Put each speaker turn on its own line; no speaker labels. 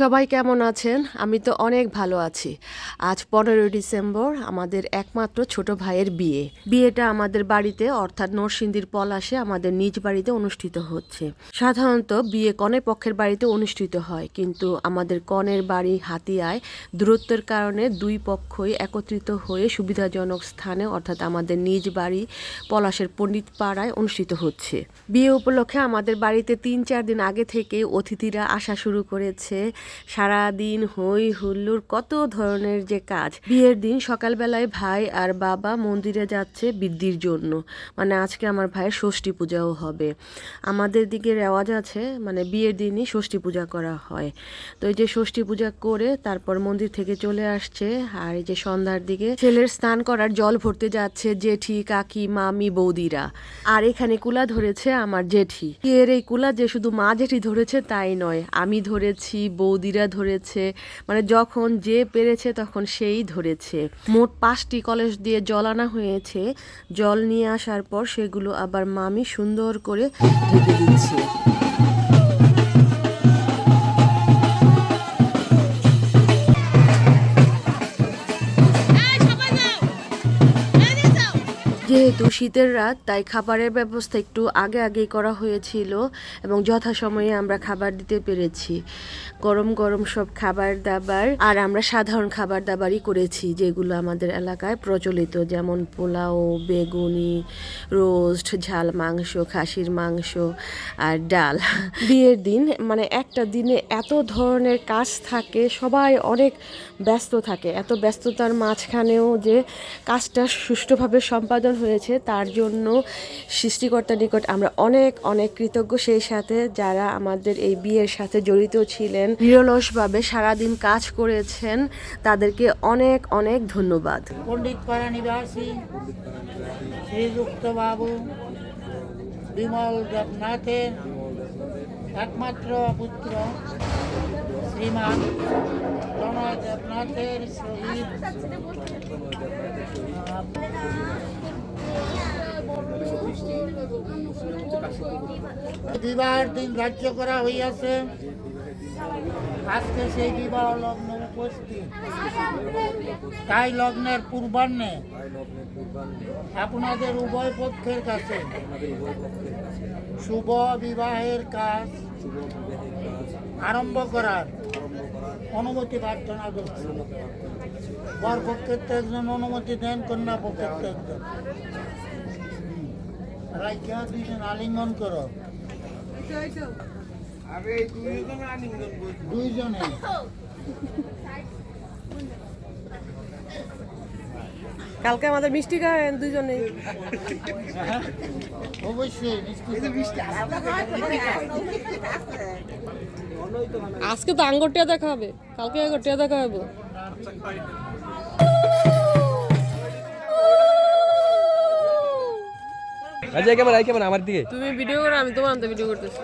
সবাই কেমন আছেন? আমি তো অনেক ভালো আছি। আজ পনেরোই ডিসেম্বর, আমাদের একমাত্র ছোট ভাইয়ের বিয়ে। বিয়েটা আমাদের বাড়িতে, অর্থাৎ নরসিংদীর পলাশে আমাদের নিজ বাড়িতে অনুষ্ঠিত হচ্ছে। সাধারণত বিয়ে কনের পক্ষের বাড়িতে অনুষ্ঠিত হয়, কিন্তু আমাদের কনের বাড়ি হাতিয়ায় দূরত্বের কারণে দুই পক্ষই একত্রিত হয়ে সুবিধাজনক স্থানে, অর্থাৎ আমাদের নিজ বাড়ি পলাশের পণ্ডিত পাড়ায় অনুষ্ঠিত হচ্ছে। বিয়ে উপলক্ষে আমাদের বাড়িতে তিন চার দিন আগে থেকে অতিথিরা আসা শুরু করেছে। সারা দিন হই হুল্লোড় কত ধরনের যে কাজ। বিয়ের দিন সকালবেলায় ভাই আর বাবা মন্দিরে যাচ্ছে বৃদ্ধির জন্য। মানে আজকে আমার ভাইয়ের ষষ্ঠী পূজাও হবে। আমাদের দিকে রেওয়াজ আছে মানে বিয়ের দিনই ষষ্ঠী পূজা করা হয়। তো এই যে ষষ্ঠী পূজা করে তারপর মন্দির থেকে চলে আসছে, আর এই যে সন্ধ্যার দিকে ছেলের স্নান করার জল ভরতে যাচ্ছে জেঠি, কাকি, মামি, বৌদিরা। আর এখানে কুলা ধরেছে আমার জেঠি। এর এই কুলা যে শুধু মা জেঠি ধরেছে তাই নয়, আমি ধরেছি বৌদিরা ধরেছে মানে যখন যে পেরেছে তখন সেই ধরেছে। মোট পাঁচটি কলেজ দিয়ে জল আনা হয়েছে। জল নিয়ে আসার পর সেগুলো আবার মামি সুন্দর করে ঢেকে দিচ্ছে। যেহেতু শীতের রাত, তাই খাবারের ব্যবস্থা একটু আগে আগেই করা হয়েছিল এবং যথাসময়ে আমরা খাবার দিতে পেরেছি। গরম গরম সব খাবার দাবার আর আমরা সাধারণ খাবার দাবারই করেছি যেগুলো আমাদের এলাকায় প্রচলিত, যেমন পোলাও, বেগুনি, রোস্ট, ঝাল মাংস, খাসির মাংস আর ডাল। বিয়ের দিন মানে একটা দিনে এত ধরনের কাজ থাকে, সবাই অনেক ব্যস্ত থাকে। এত ব্যস্ততার মাঝখানেও যে কাজটা সুষ্ঠুভাবে সম্পাদন হয়েছে, তার জন্য সৃষ্টিকর্তার নিকট আমরা অনেক অনেক কৃতজ্ঞ। সেই সাথে যারা আমাদের এই বিয়ের সাথে জড়িত ছিলেন, নিরলসভাবে সারাদিন কাজ করেছেন, তাদেরকে অনেক অনেক ধন্যবাদ।
পণ্ডিত পাড়া নিবাসী শ্রীযুক্ত বাবু বিমল দেবনাথের একমাত্র পুত্র। শ্রীমান প্রণয় দেবনাথের বিবাহের দিন ধার্য করা হইয়াছে। আজকে সেই বিবাহ লগ্ন উপস্থিত। তাই লগ্নের পূর্বাহ্নে আপনাদের উভয় পক্ষের কাছে শুভ বিবাহের কাজ আরম্ভ করার অনুমতি প্রার্থনা করছি। বর পক্ষের তো একজন অনুমতি দেন কন্যা পক্ষের তো একজন। রাইখা দুইজন আলিঙ্গন করো। দুইজনে।
কালকে আমাদের মিষ্টি খাবেন দুজনে আজকে তো আঙ্গুরটিয়া দেখা হবে কালকে আঙ্গুরটিয়া দেখা হবে
আচ্ছা কেমন আই কেমন আমার দিকে।
তুমি ভিডিও করো আমি তোমার ভিডিও করতেছি।